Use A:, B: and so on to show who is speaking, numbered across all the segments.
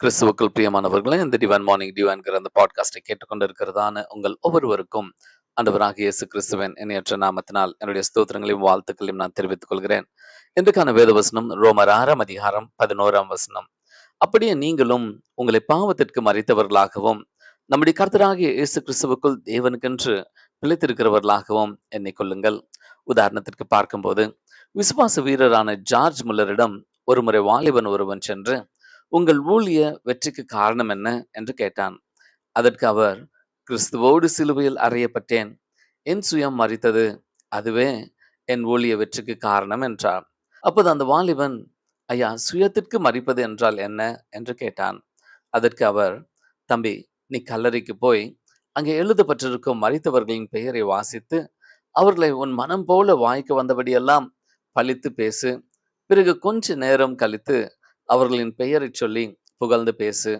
A: கிறிஸ்துவுக்குள் பிரியமானவர்களே இந்த டிவன் மார்னிங் டிவான்கிற அந்த பாட்காஸ்டை கேட்டுக்கொண்டிருக்கிறதான உங்கள் ஒவ்வொருவருக்கும் ஆண்டவராக இயேசு கிறிஸ்துவன் இணையற்ற நாமத்தினால் என்னுடைய ஸ்தோத்திரங்களையும் வாழ்த்துக்களையும் நான் தெரிவித்துக் கொள்கிறேன். இன்றைக்கான வேத வசனம் ரோமர் ஆறாம் அதிகாரம் பதினோராம் வசனம். அப்படியே நீங்களும் உங்களை பாவத்திற்கு மறைத்தவர்களாகவும் நம்முடைய கர்த்தராகிய இயேசு கிறிஸ்துவுக்குள் தேவனுக்கென்று பிழைத்திருக்கிறவர்களாகவும் எண்ணிக்கொள்ளுங்கள் உதாரணத்திற்கு பார்க்கும்போது விசுவாச வீரரான ஜார்ஜ் முல்லரிடம் ஒருமுறை வாலிபன் ஒருவன் சென்று உங்கள் ஊழிய வெற்றிக்கு காரணம் என்ன? என்று கேட்டான். அதற்கு அவர் கிறிஸ்துவோடு சிலுவையில் அறையப்பட்டேன். என் சுயம் மறித்தது அதுவே என் ஊழிய வெற்றிக்கு காரணம் என்றார் அப்போது அந்த வாலிபன் ஐயா சுயத்திற்கு மறிப்பது என்றால் என்ன? என்று கேட்டான். அதற்கு அவர் தம்பி நீ கல்லறைக்கு போய் அங்கே எழுதப்பட்டிருக்கும் மறித்தவர்களின் பெயரை வாசித்து அவர்களை உன் மனம் போல வாய்க்கு வந்தபடியெல்லாம் பழித்து பேசு. பிறகு கொஞ்ச நேரம் கழித்து அவர்களின் பெயரை சொல்லி புகழ்ந்து பேசு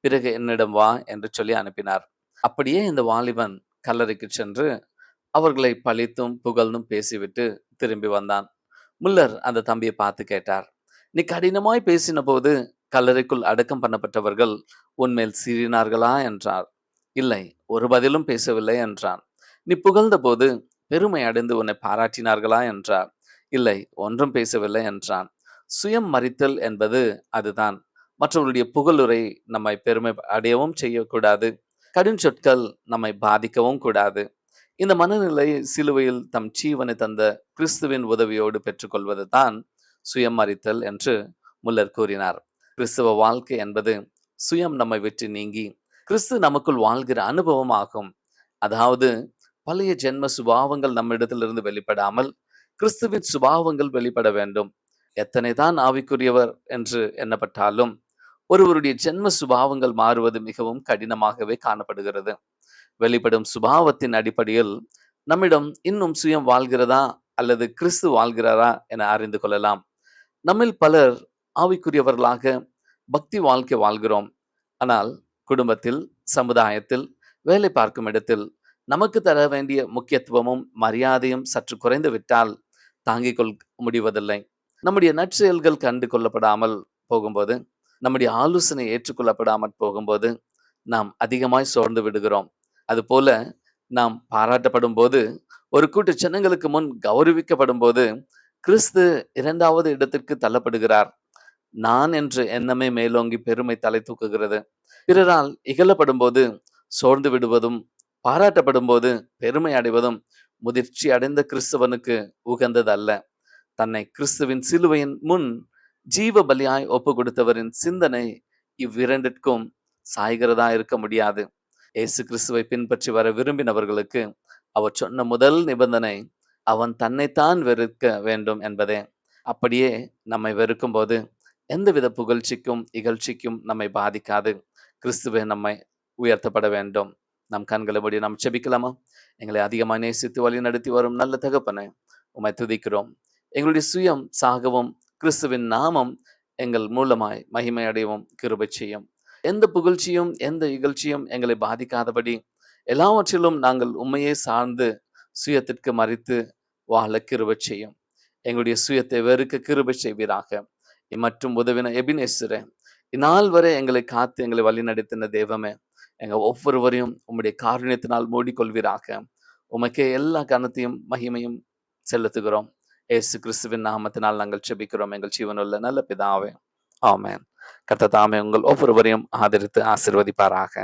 A: பிறகு என்னிடம் வா என்று சொல்லி அனுப்பினார். அப்படியே இந்த வாலிபன் கல்லறைக்கு சென்று அவர்களை பழித்தும் புகழ்ந்தும் பேசிவிட்டு திரும்பி வந்தான். முல்லர் அந்த தம்பியை பார்த்து கேட்டார் நீ கடினமாய் பேசின போது கல்லறைக்குள் அடக்கம் பண்ணப்பட்டவர்கள் உன்மேல் சீறினார்களா? என்றார். இல்லை ஒரு பதிலும் பேசவில்லை என்றான். நீ புகழ்ந்த போது பெருமை அடைந்து உன்னை பாராட்டினார்களா? என்றார். இல்லை ஒன்றும் பேசவில்லை என்றான். சுயம் மறித்தல் என்பது அதுதான். மற்றவர்களுடைய புகழுரை நம்மை பெருமை அடையவும் செய்யக்கூடாது. கடும் சொற்கள் நம்மை பாதிக்கவும் கூடாது. இந்த மனநிலை சிலுவையில் தம் ஜீவனை தந்த கிறிஸ்துவின் உதவியோடு பெற்றுக்கொள்வது தான் சுயம் மறித்தல் என்று முல்லர் கூறினார். கிறிஸ்துவ வாழ்க்கை என்பது சுயம் நம்மை விட்டு நீங்கி கிறிஸ்து நமக்குள் வாழ்கிற அனுபவம் ஆகும். அதாவது பழைய ஜென்ம சுபாவங்கள் நம்மிடத்திலிருந்து வெளிப்படாமல் கிறிஸ்துவின் சுபாவங்கள் வெளிப்பட வேண்டும். எத்தனை தான் ஆவிக்குரியவர் என்று எண்ணப்பட்டாலும் ஒருவருடைய ஜென்ம சுபாவங்கள் மாறுவது மிகவும் கடினமாகவே காணப்படுகிறது. வெளிப்படும் சுபாவத்தின் அடிப்படையில் நம்மிடம் இன்னும் சுயம் வாழ்கிறதா அல்லது கிறிஸ்து வாழ்கிறாரா என அறிந்து கொள்ளலாம். நம்மில் பலர் ஆவிக்குரியவர்களாக பக்தி வாழ்க்கை வாழ்கிறோம். ஆனால் குடும்பத்தில் சமுதாயத்தில் வேலை பார்க்கும் இடத்தில் நமக்கு தர வேண்டிய முக்கியத்துவமும் மரியாதையும் சற்று குறைந்து விட்டால் தாங்கிக் கொள் முடிவதில்லை. நம்முடைய நற்செயல்கள் கண்டு கொள்ளப்படாமல் போகும்போது நம்முடைய ஆலோசனை ஏற்றுக்கொள்ளப்படாமல் போகும்போது நாம் அதிகமாய் சோர்ந்து விடுகிறோம். அதுபோல நாம் பாராட்டப்படும் போது ஒரு கூட்ட ஜனங்களுக்கு முன் கௌரவிக்கப்படும் போது கிறிஸ்து இரண்டாவது இடத்திற்கு தள்ளப்படுகிறார். நான் என்று எண்ணமே மேலோங்கி பெருமை தலை தூக்குகிறது. பிறரால் இகழப்படும் போது சோர்ந்து விடுவதும் பாராட்டப்படும் போது பெருமை அடைவதும் முதிர்ச்சி அடைந்த கிறிஸ்தவனுக்கு உகந்தது அல்ல தன்னை கிறிஸ்துவின் சிலுவையின் முன் ஜீவ பலியாய் ஒப்பு கொடுத்தவரின் சிந்தனை இவ்விரண்டிற்கும் சாய்கிறதா இருக்க முடியாது. இயேசு கிறிஸ்துவை பின்பற்றி வர விரும்பினவர்களுக்கு அவர் சொன்ன முதல் நிபந்தனை அவன் தன்னைத்தான் வெறுக்க வேண்டும் என்பதே. அப்படியே நம்மை வெறுக்கும் போது எந்தவித புகழ்ச்சிக்கும் இகழ்ச்சிக்கும் நம்மை பாதிக்காது. கிறிஸ்துவை நம்மை உயர்த்தப்பட வேண்டும். நம் கண்களை மூடி நாம் செபிக்கலாமா? எங்களை அதிகமாக நேசித்து வழி நடத்தி வரும் நல்ல தகப்பனை உம்மை துதிக்கிறோம். எங்களுடைய சுயம் சாகவும் கிறிஸ்துவின் நாமம் எங்கள் மூலமாய் மகிமை அடையவும் கிருபை செய்யும். எந்த புகழ்ச்சியும் எந்த இகழ்ச்சியும் எங்களை பாதிக்காதபடி எல்லாவற்றிலும் நாங்கள் உண்மையை சார்ந்து சுயத்திற்கு மறித்து வாழ கிருபை செய்யும். எங்களுடைய சுயத்தை வெறுக்க கிருபை செய்வீராக. மற்றும் உதவின எபினேஸ்வர இந்நாள் வரை எங்களை காத்து எங்களை வழி நடத்தின தெய்வமே எங்க ஒவ்வொருவரையும் உம்முடைய காரணியத்தினால் மூடிக்கொள்வீராக. உமக்கே எல்லா கணத்தையும் மகிமையும் செலுத்துகிறோம். ஏசு கிறிஸ்துவின் நாமத்தினால் நாங்கள் செபிக்கிறோம் எங்கள் ஜீவனுள்ள நல்ல பிதாவே ஆமேன். கர்த்த தாமே உங்கள் ஒவ்வொருவரையும் ஆதரித்து ஆசிர்வதிப்பாராக.